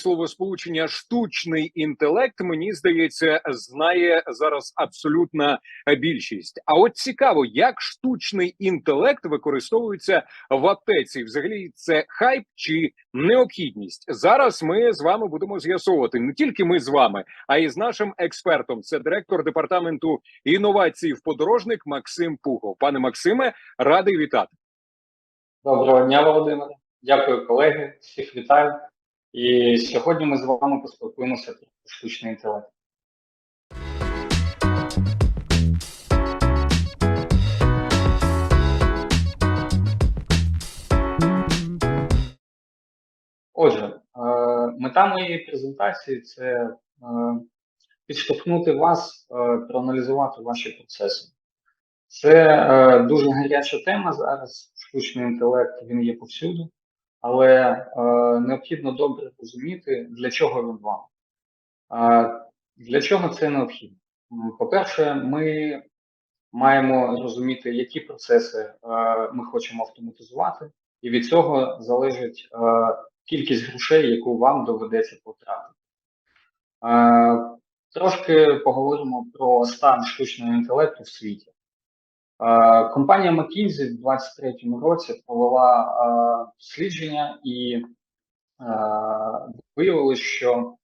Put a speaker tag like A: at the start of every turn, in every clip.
A: словосполучення штучний інтелект, мені здається, знає зараз абсолютна більшість. А от цікаво, як штучний інтелект використовується в аптеці. Взагалі, це хайп чи необхідність? Зараз ми з вами будемо з'ясовувати не тільки ми з вами, а й з нашим експертом. Це директор департаменту інновацій в подорожник Максим Пухов. Пане Максиме, радий вітати.
B: Доброго дня, Володимире. Дякую, колеги. Всіх вітаю. І сьогодні ми з вами поспілкуємося про штучний інтелект. Отже, е, мета моєї презентації це е, підштовхнути вас, е, проаналізувати ваші процеси. Це дуже гаряча тема зараз. Штучний інтелект він є повсюди, але е, необхідно добре розуміти, для чого він вам. Е, для чого це необхідно? По-перше, ми маємо розуміти, які процеси е, ми хочемо автоматизувати, і від цього залежить е, кількість грошей, яку вам доведеться потратити. Е, трошки поговоримо про стан штучного інтелекту в світі. Е, Компанія McKinsey в 2023 році провела е, дослідження і е, виявилось, що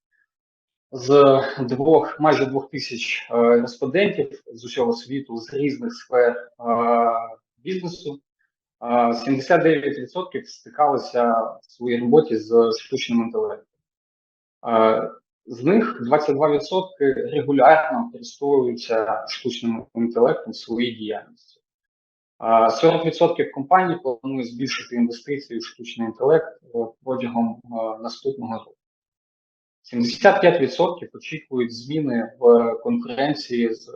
B: з двох майже двох тисяч респондентів з усього світу з різних сфер бізнесу е, 79% стикалися в своїй роботі з штучним інтелектом. З них 22% регулярно користуються штучним інтелектом в своїй діяльності. А 40% компаній планує збільшити інвестиції в штучний інтелект е, протягом е, наступного року. 75% очікують зміни в конкуренції з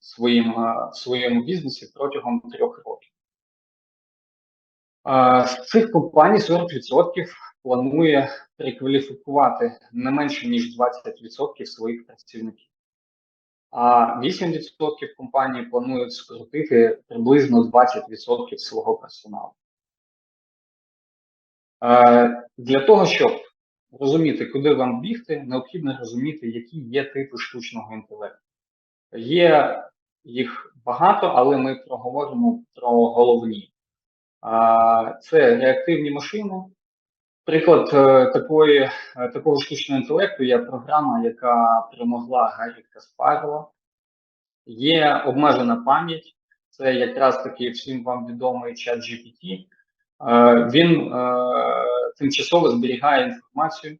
B: своїм, е, своєму бізнесі протягом трьох років. З цих компаній 40% планує перекваліфікувати не менше ніж 20% своїх працівників. А 8% компаній планують скоротити приблизно 20% свого персоналу. Е, Для того, щоб розуміти, куди вам бігти, необхідно розуміти, які є типи штучного інтелекту. Є їх багато, але ми проговоримо про головні. Це реактивні машини. Приклад е, такої, е, такого штучного інтелекту є програма, яка перемогла Гаррі Каспарова. Є обмежена пам'ять, це якраз таки всім вам відомий чат GPT. Е, Він тимчасово зберігає інформацію,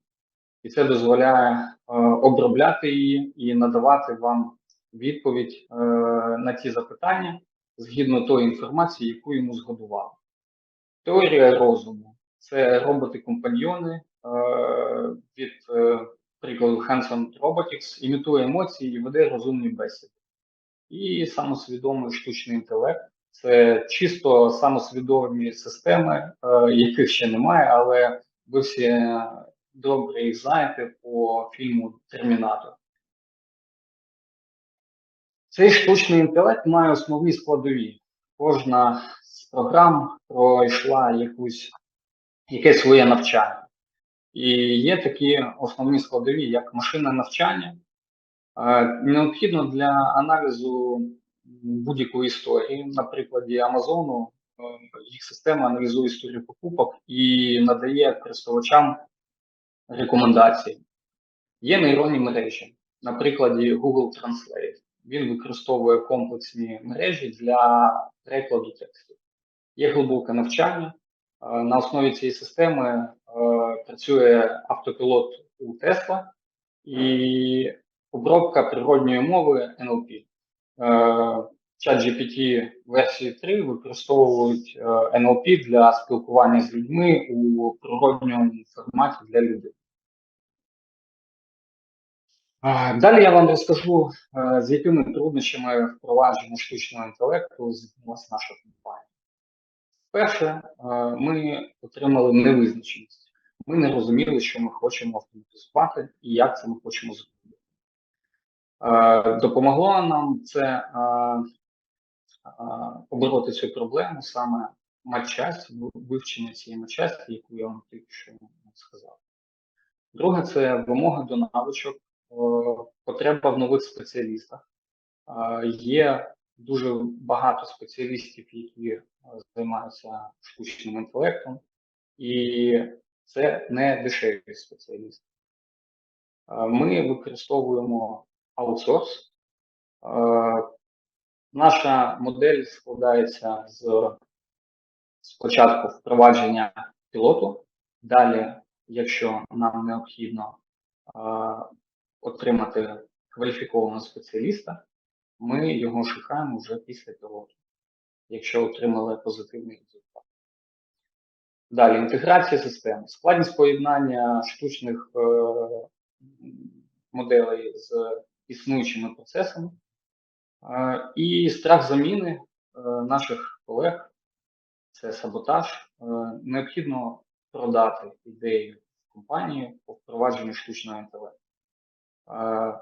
B: і це дозволяє обробляти її і надавати вам відповідь на ті запитання згідно тої інформації, яку йому згодували. Теорія розуму це роботи-компаньйони е, від е, прикладу Hanson Robotics, імітує емоції і веде розумні бесіди. І самосвідомий штучний інтелект це чисто самосвідомі системи, е, яких ще немає, але ви всі добре їх знаєте по фільму Термінатор. Цей штучний інтелект має основні складові. Кожна з програм пройшла якусь, якесь своє навчання. І є такі основні складові, як машинне навчання. Е, Необхідно для аналізу будь-якої історії, на прикладі Амазону, е, їх система аналізує історію покупок і надає користувачам рекомендації. Є нейронні мережі, на прикладі Google Translate. Він використовує комплексні мережі для перекладу тексту. Є глибоке навчання. Е, На основі цієї системи е, працює автопілот у Tesla і обробка природньої мови NLP. Чат GPT версії 3 використовують е, NLP для спілкування з людьми у природньому форматі для людей. Далі я вам розкажу, е, з якими труднощами впровадження штучного інтелекту зіткнулася наша компанія. Перше, е, ми отримали невизначеність. Ми не розуміли, що ми хочемо автоматизувати і як це ми хочемо зробити. Е, Допомогло нам це е, побороти цю проблему саме матчасть, вивчення цієї матчасті, яку я вам тільки що сказав. Друге це вимоги до навичок, потреба в нових спеціалістах. Є дуже багато спеціалістів, які е, займаються штучним інтелектом, і це не дешеві спеціалісти. Е, Ми використовуємо аутсорс. Е, Наша модель складається з спочатку впровадження пілоту, далі, якщо нам необхідно отримати кваліфікованого спеціаліста, ми його шукаємо вже після пілоту, якщо отримали позитивний результат. Далі інтеграція системи, складність поєднання штучних е, моделей з існуючими процесами е, і страх заміни е, наших колег це саботаж. Е, Необхідно продати ідею компанії по впровадженню штучного інтелекту. Е,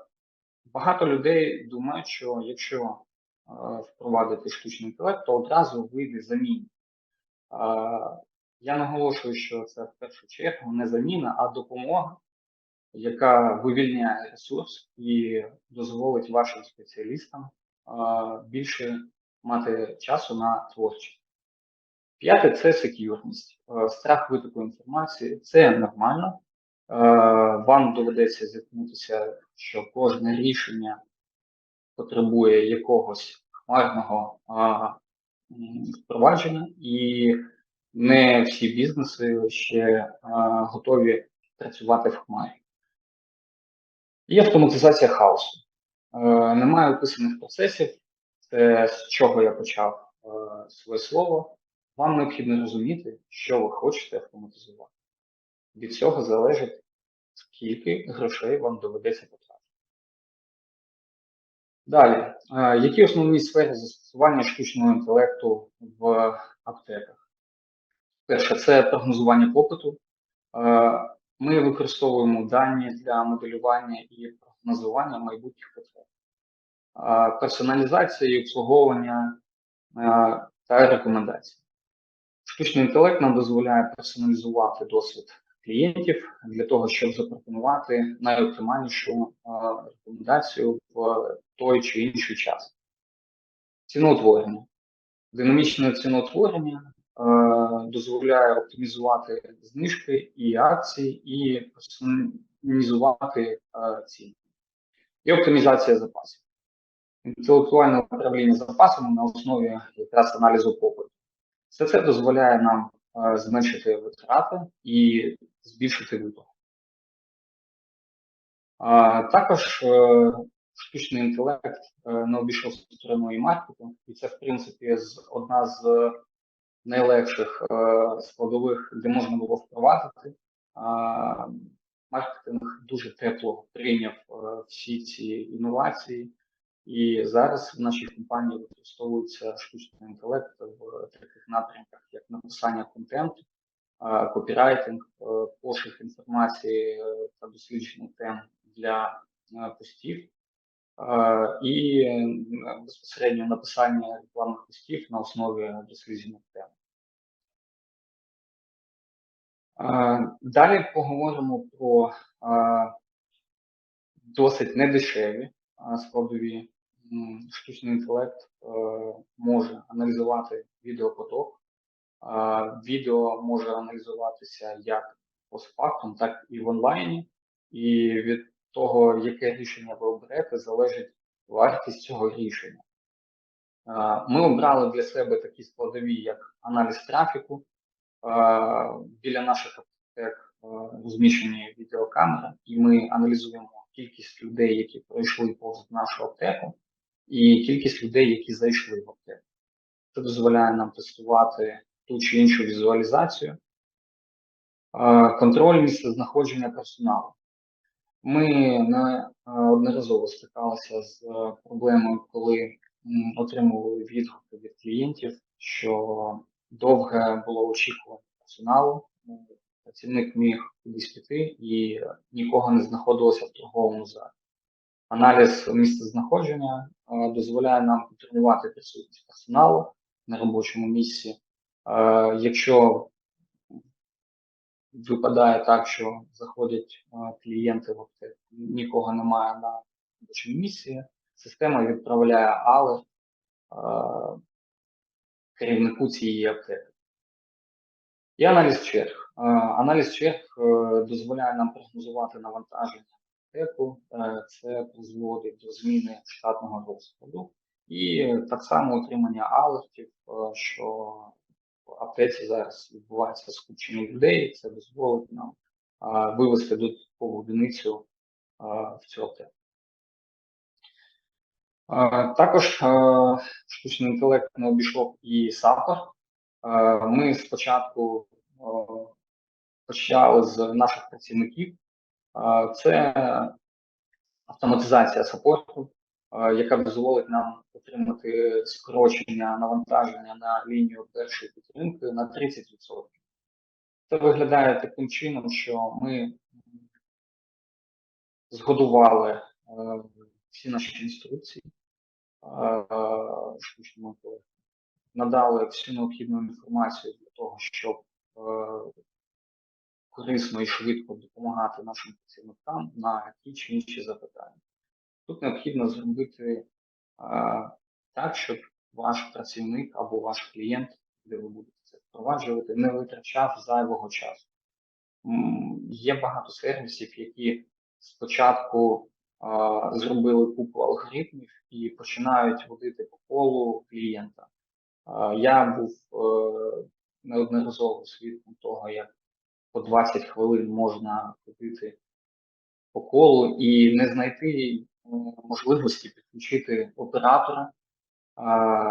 B: Багато людей думають, що якщо е, впровадити штучний інтелект, то одразу вийде заміна. Е, Я наголошую, що це в першу чергу не заміна, а допомога, яка вивільняє ресурс і дозволить вашим спеціалістам е, більше мати часу на творчість. П'яте це сек'юрність. Страх витоку інформації це нормально. Е, Вам доведеться зіткнутися, що кожне рішення потребує якогось хмарного впровадження, і не всі бізнеси ще готові працювати в хмарі. І автоматизація хаосу. Е, Немає описаних процесів. Це з чого я почав е, своє слово. Вам необхідно розуміти, що ви хочете автоматизувати. Від цього залежить, скільки грошей вам доведеться потратити. Далі, е, які основні сфери застосування штучного інтелекту в аптеках? Перше, це прогнозування попиту. Е, Ми використовуємо дані для моделювання і прогнозування майбутніх потреб. Е, Персоналізація і обслуговування та рекомендації. Штучний інтелект нам дозволяє персоналізувати досвід клієнтів для того, щоб запропонувати найоптимальнішу е, рекомендацію в той чи інший час. Ціноутворення. Динамічне ціноутворення е, дозволяє оптимізувати знижки і акції і персоналізувати е, ціни. І оптимізація запасів. Інтелектуальне управління запасами на основі якраз аналізу попиту. Все це дозволяє нам зменшити витрати і збільшити вибор. А, також е, штучний інтелект е, не обійшовся стороною маркетингу, і це, в принципі, одна з найлегших е, складових, де можна було впровадити. Маркетинг дуже тепло прийняв всі ці інновації. І зараз в нашій компанії використовується штучний інтелект в таких напрямках, як написання контенту, копірайтинг, е, пошук інформації е, та дослідження тем для е, постів, і безпосередньо написання рекламних постів на основі дослідження тем. Далі поговоримо про досить недешеві складові. Штучний інтелект е, може аналізувати відеопоток. Відео може аналізуватися як постфактум, так і в онлайні. І від того, яке рішення ви оберете, залежить вартість цього рішення. Ми обрали для себе такі складові, як аналіз трафіку. Біля наших аптек е, розміщені відеокамери, і ми аналізуємо кількість людей, які пройшли повз нашу аптеку, і кількість людей, які зайшли в аптеку. Це дозволяє нам тестувати ту чи іншу візуалізацію, Е, контроль місця знаходження персоналу. Ми неодноразово стикалися з е, проблемою, коли отримували відгуки від клієнтів, що довге було очікування персоналу. Працівник міг кудись піти і нікого не знаходилося в торговому залі. Аналіз місця знаходження е, дозволяє нам контролювати присутність персоналу на робочому місці. Е, Якщо випадає так, що заходять е, клієнти нікого немає на робочому місці, система відправляє алерт керівнику цієї аптеки. І аналіз черг. Аналіз черг дозволяє нам прогнозувати навантаження на. Е, Це призводить до зміни штатного розкладу і так само отримання алертів, е, що в аптеці зараз відбувається скупчення людей. Це дозволить нам е, вивести додаткову одиницю в цю аптеку. Також штучний інтелект не обійшов і саппорт. Е, Ми спочатку почали з наших працівників. Це автоматизація саппорту, яка дозволить нам отримати скорочення навантаження на лінію першої підтримки на 30%. Це виглядає таким чином, що ми згодували е, всі наші інструкції надали всю необхідну інформацію для того, щоб е, корисно і швидко допомагати нашим працівникам на ті чи інші запитання. Тут необхідно зробити е, так, щоб ваш працівник або ваш клієнт, де ви будете це впроваджувати, не витрачав зайвого часу. Є багато сервісів, які спочатку е, зробили купу алгоритмів і починають водити по колу клієнта. Е, Я був е, неодноразово свідком того, як по 20 хвилин можна ходити по колу і не знайти е, можливості підключити оператора,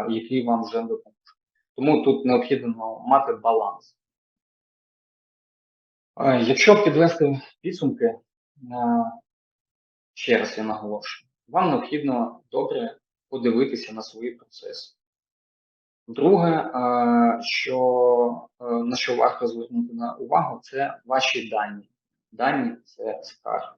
B: який вам вже допоможе. Тому тут необхідно мати баланс. Якщо підвести підсумки, е, ще раз я наголошую, вам необхідно добре подивитися на свої процеси. Друге, е, що, е, на що варто звернути на увагу, це ваші дані. Дані це скарги.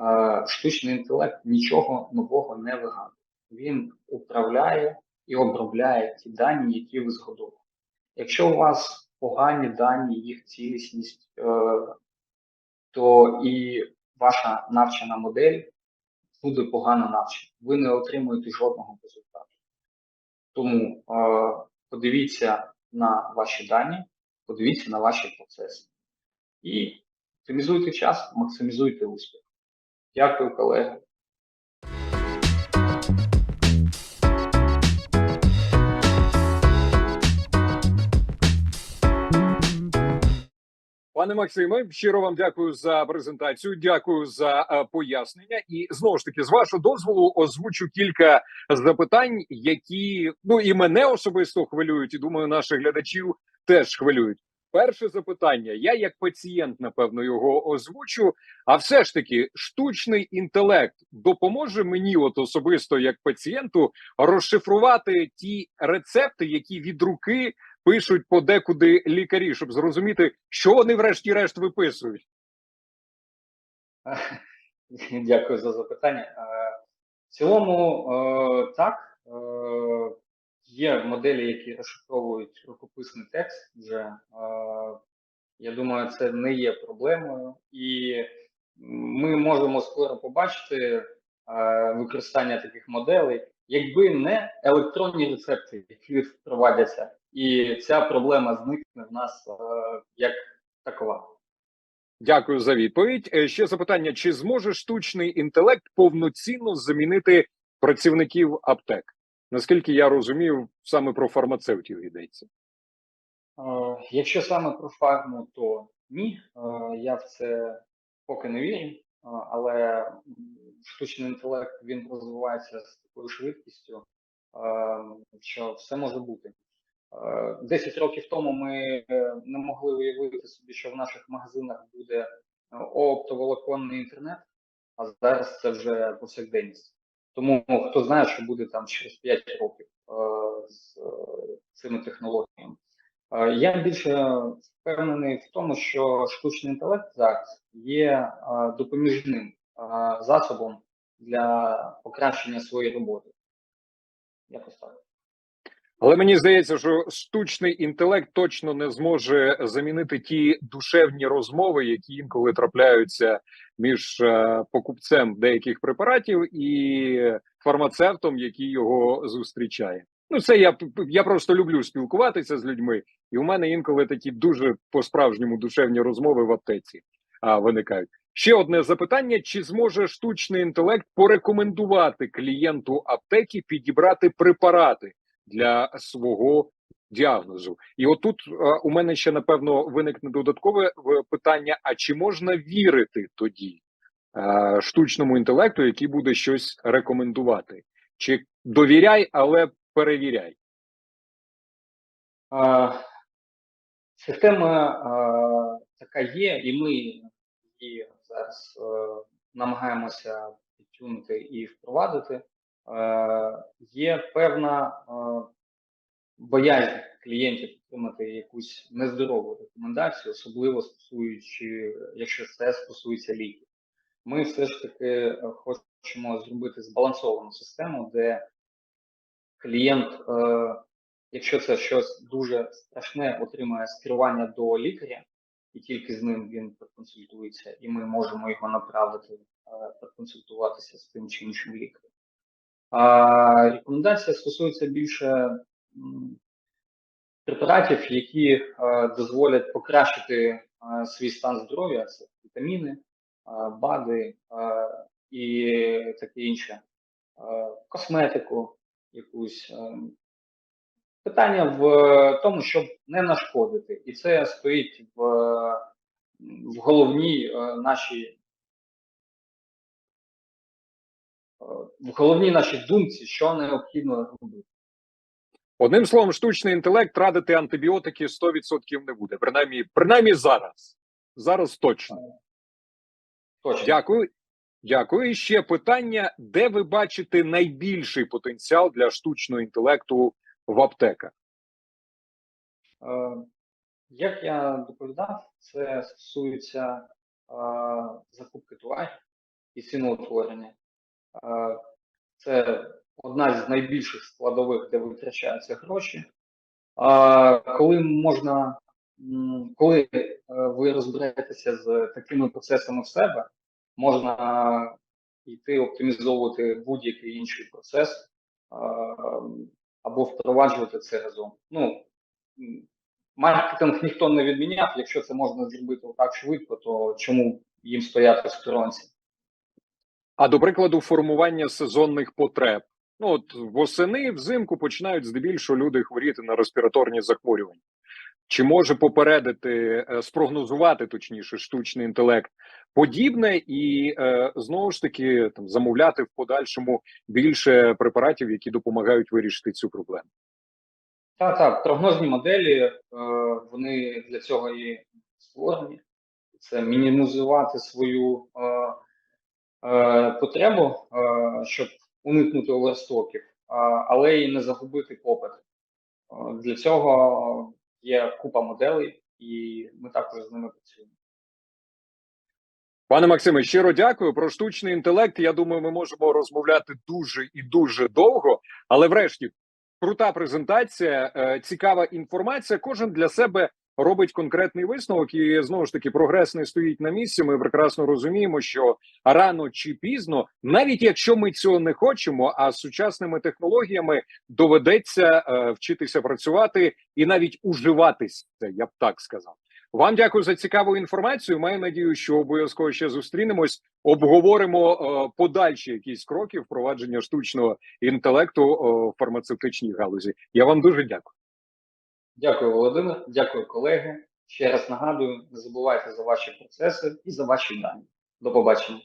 B: Е, Штучний інтелект нічого нового не вигадує. Він управляє і обробляє ті дані, які ви згодували. Якщо у вас погані дані, їх цілісність, то і ваша навчена модель буде погано навчена. Ви не отримуєте жодного результату. Тому е, подивіться на ваші дані, подивіться на ваші процеси. І оптимізуйте час, максимізуйте успіх. Дякую, колеги.
A: Пане Максиме, щиро вам дякую за презентацію. Дякую за е, пояснення. І знову ж таки, з вашого дозволу, озвучу кілька запитань, які ну і мене особисто хвилюють, і думаю, наших глядачів теж хвилюють. Перше запитання: я як пацієнт, напевно, його озвучу. А все ж таки, штучний інтелект допоможе мені, от особисто як пацієнту, розшифрувати ті рецепти, які від руки пишуть подекуди лікарі, щоб зрозуміти, що вони врешті-решт виписують.
B: Дякую за запитання. Е, В цілому, е, так, е, є моделі, які розшифровують рукописний текст вже. Я думаю, це не є проблемою, і ми можемо скоро побачити використання таких моделей, якби не електронні рецепти, які впровадяться, і ця проблема зникне в нас е, як такова.
A: Дякую за відповідь. Е, Ще запитання: чи зможе штучний інтелект повноцінно замінити працівників аптек? Наскільки я розумію, саме про фармацевтів йдеться.
B: Е, Якщо саме про фарму, то ні. Я в це поки не вірю, але штучний інтелект він розвивається з такою швидкістю, е, що все може бути. Е, 10 років тому ми е, не могли уявити собі, що в наших магазинах буде е, оптоволоконний інтернет, а зараз це вже повсякденність. Тому хто знає, що буде там через 5 років е, з е, цими технологіями. Е, Я більше впевнений в тому, що штучний інтелект зараз є е, допоміжним е, засобом для покращення своєї роботи. Якось так.
A: Але мені здається, що штучний інтелект точно не зможе замінити ті душевні розмови, які інколи трапляються між е, покупцем деяких препаратів і фармацевтом, який його зустрічає. Ну, це я я просто люблю спілкуватися з людьми, і у мене інколи такі дуже по-справжньому душевні розмови в аптеці а, виникають. Ще одне запитання: чи зможе штучний інтелект порекомендувати клієнту аптеки підібрати препарати для свого діагнозу? І отут е, у мене ще напевно виникне додаткове е, питання: а чи можна вірити тоді е, штучному інтелекту, який буде щось рекомендувати? Чи довіряй, але перевіряй?
B: Е, Система е, така є, і ми її зараз е, намагаємося підтягнути і впровадити. Е, Є певна е, боязнь клієнтів отримати якусь нездорову рекомендацію, особливо стосуючи, якщо це стосується ліків. Ми все ж таки е, хочемо зробити збалансовану систему, де клієнт, якщо це щось дуже страшне, отримає скерування до лікаря, і тільки з ним він проконсультується, і ми можемо його направити проконсультуватися з тим чи іншим лікарем. А рекомендація стосується більше препаратів, які е, дозволять покращити е, свій стан здоров'я, це вітаміни, е, БАДи і таке інше, косметику якусь. Питання в тому, щоб не нашкодити, і це стоїть в, в головній нашій в головній нашій думці, що необхідно робити.
A: Одним словом, штучний інтелект радити антибіотики 100% не буде. Принаймні, принаймні зараз. Зараз точно.
B: Точно.
A: Дякую. Дякую. І ще питання: де ви бачите найбільший потенціал для штучного інтелекту в аптеках?
B: Е, Як я доповідав, це стосується е, закупки товарів і ціноутворення. Е, Це одна з найбільших складових, де витрачаються гроші. Коли можна, коли е, ви розберетеся з такими процесами в себе, можна йти оптимізовувати будь-який інший процес або впроваджувати це разом. Ну, маркетинг ніхто не відміняв. Якщо це можна зробити так швидко, то чому їм стояти в сторонці?
A: А до прикладу, формування сезонних потреб. Ну от восени, взимку починають здебільшого люди хворіти на респіраторні захворювання. Чи може попередити, е, спрогнозувати точніше штучний інтелект подібне, і е, знову ж таки там замовляти в подальшому більше препаратів, які допомагають вирішити цю проблему?
B: Так, так, прогнозні моделі, е, вони для цього і створені. Це мінімізувати свою потребу, е, щоб уникнути оверстоків, е, але і не загубити попит. Е, Для цього є купа моделей, і ми також з ними працюємо.
A: Пане Максиме, щиро дякую. Про штучний інтелект. Я думаю, ми можемо розмовляти дуже і дуже довго. Але, врешті, крута презентація, е, цікава інформація. Кожен для себе робить конкретний висновок, і знову ж таки прогрес не стоїть на місці. Ми прекрасно розуміємо, що рано чи пізно, навіть якщо ми цього не хочемо, а з сучасними технологіями доведеться е, вчитися працювати і навіть уживатися, я б так сказав. Вам дякую за цікаву інформацію. Маю надію, що обов'язково ще зустрінемось, обговоримо е, подальші якісь кроки впровадження штучного інтелекту в фармацевтичній галузі. Я вам дуже дякую.
B: Дякую, Володимир. Дякую, колеги. Ще раз нагадую, не забувайте за ваші процеси і за ваші дані. До побачення.